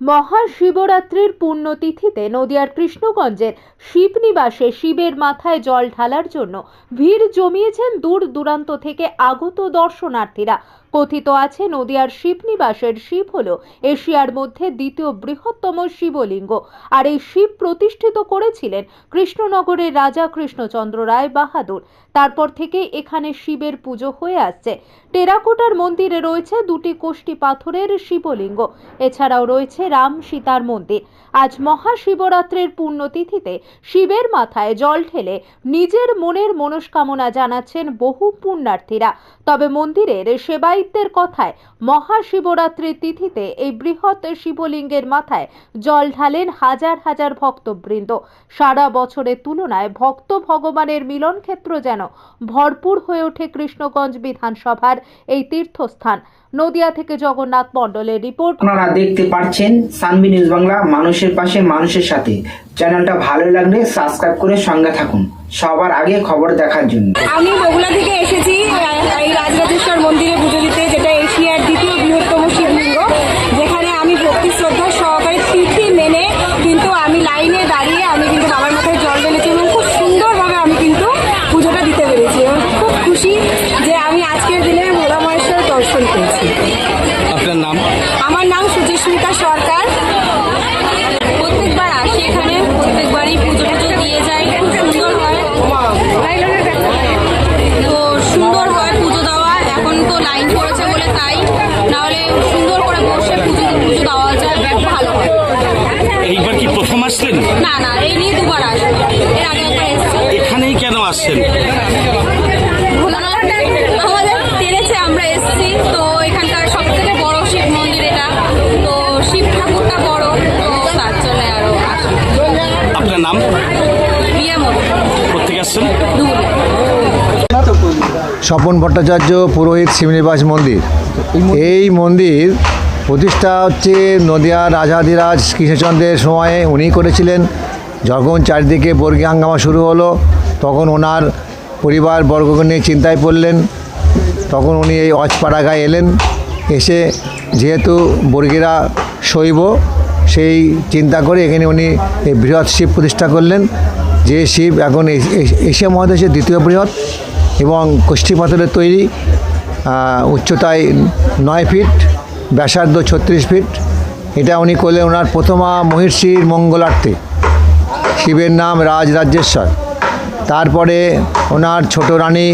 মহাশিবরাত্রির পুণ্যতিথিতে নদিয়ার কৃষ্ণগঞ্জের শিবনিবাসে শিবের মাথায় জল ঢালার জন্য ভিড় জমিয়েছেন দূর দূরান্ত থেকে আগত দর্শনার্থীরা। কথিত আছে, নদিয়ার শিবনিবাসের শিব হল এশিয়ার মধ্যে দ্বিতীয় বৃহত্তম শিবলিঙ্গ। আর এই শিব প্রতিষ্ঠিত করেছিলেন কৃষ্ণনগরের রাজা কৃষ্ণচন্দ্র রায় বাহাদুর। তারপর থেকে এখানে শিবের পুজো হয়ে আসছে। টেরাকোটার মন্দিরে রয়েছে দুটি কোষ্টি পাথরের শিবলিঙ্গ। এছাড়াও রয়েছে রাম সীতার মন্দির। আজ মহাশিবরাত্রির পুণ্যতিথিতে শিবের মাথায় জল ঢেলে নিজের মনের মনস্কামনা জানাচ্ছেন বহু পুণ্যার্থীরা। তবে মন্দিরের সেবায়িত্বের কথায় মহাশিবরাত্রির তিথিতে এই বৃহৎ শিবলিঙ্গের মাথায় জল ঢালেন হাজার হাজার ভক্তবৃন্দ। সারা বছরের তুলনায় ভক্ত ভগবানের মিলন ক্ষেত্র যেন ভরপুর হয়ে ওঠে কৃষ্ণগঞ্জ বিধানসভার এই তীর্থস্থান। নদিয়া থেকে জগন্নাথ মণ্ডলের রিপোর্ট। আপনারা দেখতে পাচ্ছেন সানবি নিউজ বাংলা মানুষের পাশে মানুষের সাথে। চ্যানেলটা ভালো লাগলে সাবস্ক্রাইব করে সঙ্গে থাকুন। সবার আগে খবর দেখার জন্য। আমি বগুলা থেকে এসেছি এই রাজরাজেশ্বর মন্দিরে পুজো দিতে। আসলেন না না এই নিয়ে দুবার আসব। এর আগে একবার এসেছি। এখানেই কেন আসছেন? আমাদের আমরা এসেছি। তো এখানকার সব থেকে বড় শিব মন্দির এটা। তো শিব ঠাকুরটা বড় তো তার জন্য আরও আপনার নাম? বিয়ে মতো কোথেকে আসছেন? স্বপন ভট্টাচার্য পুরোহিত শিবনিবাস মন্দির। এই মন্দির প্রতিষ্ঠা হচ্ছে নদিয়া রাজাধিরাজ কৃষ্ণচন্দ্রের সময়ে উনি করেছিলেন। যখন চারিদিকে বর্গী হাঙ্গামা শুরু হলো, তখন ওনার পরিবার বর্গকে নিয়ে চিন্তায় পড়লেন। তখন উনি এই অজপাড়া গায়ে এলেন। এসে যেহেতু বর্গীরা শৈব, সেই চিন্তা করে এখানে উনি এই বৃহৎ শিব প্রতিষ্ঠা করলেন। যে শিব এখন এশিয়া মহাদেশের দ্বিতীয় বৃহৎ এবং কোষ্ঠী পাথরের তৈরি উচ্চতায় নয় ফিট। ব্যাসার্ধ ছত্রিশ ফিট। এটা উনি করলেন ওনার প্রথমা মহিষীর মঙ্গলার্থে। শিবের নাম রাজ রাজরাজ্যেশ্বর তারপরে ওনার ছোট রানী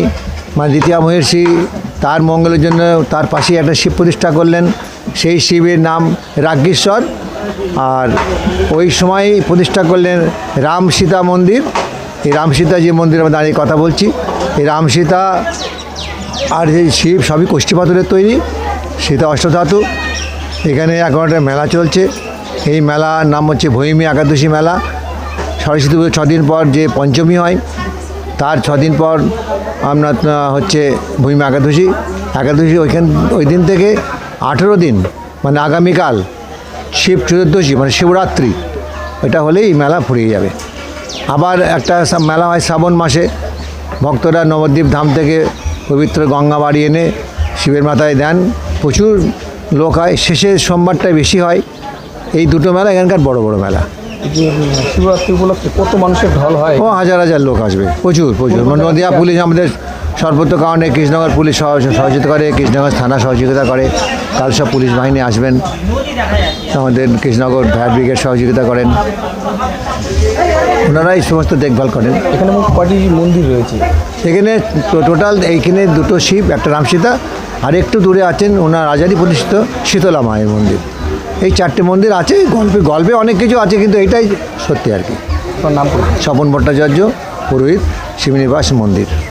মানে দ্বিতীয় মহিষী, তার মঙ্গলের জন্য তার পাশেই একটা শিব প্রতিষ্ঠা করলেন। সেই শিবের নাম রাজ্ঞেশ্বর আর ওই সময় প্রতিষ্ঠা করলেন রাম সীতা মন্দির। এই রাম সীতা যে মন্দিরে আমরা দাঁড়িয়ে কথা বলছি, এই রাম সীতা আর এই শিব সবই কোষ্ঠী পাথরের তৈরি। সীতা অষ্টধাতু। এখানে এখন একটা মেলা চলছে। এই মেলার নাম হচ্ছে ভৈমী একাদশী মেলা। সরস্বতী পুজো ছদিন পর যে পঞ্চমী হয়, তার ছদিন পর আপনার হচ্ছে ভূমি একাদশী। একাদশী ওইখান ওই দিন থেকে আঠেরো দিন মানে আগামীকাল শিব চতুর্দশী মানে শিবরাত্রি, এটা হলেই মেলা ফুরিয়ে যাবে। আবার একটা মেলা হয় শ্রাবণ মাসে। ভক্তরা নবদ্বীপ ধাম থেকে পবিত্র গঙ্গা বাড়ি এনে শিবের মাথায় দেন। প্রচুর লোক হয়। শেষের সোমবারটাই বেশি হয়। এই দুটো মেলা এখানকার বড় বড় মেলা। শিবরাত্রি উপলক্ষে কত মানুষের ঢল হয়? ও হাজার হাজার লোক আসবে। প্রচুর প্রচুর। মানে নদিয়া পুলিশ আমাদের সর্বত্র কারণে কৃষ্ণনগর পুলিশ সহ- সহযোগিতা করে কৃষ্ণনগর থানা সহযোগিতা করে। কাল সব পুলিশ বাহিনী আসবেন। আমাদের কৃষ্ণনগর ফায়ার ব্রিগেড সহযোগিতা করেন। ওনারাই সমস্ত দেখভাল করেন। এখানে কয়টি মন্দির রয়েছে? এখানে টোটাল এইখানে দুটো শিব একটা রামসীতা আর একটু দূরে আছেন ওনার রাজারই প্রতিষ্ঠিত শীতলা মায়ের মন্দির। এই চারটে মন্দির আছে গল্পে গল্পে অনেক কিছু আছে কিন্তু এটাই সত্যি আর কি। নাম স্বপন ভট্টাচার্য পুরোহিত শিবনিবাস মন্দির।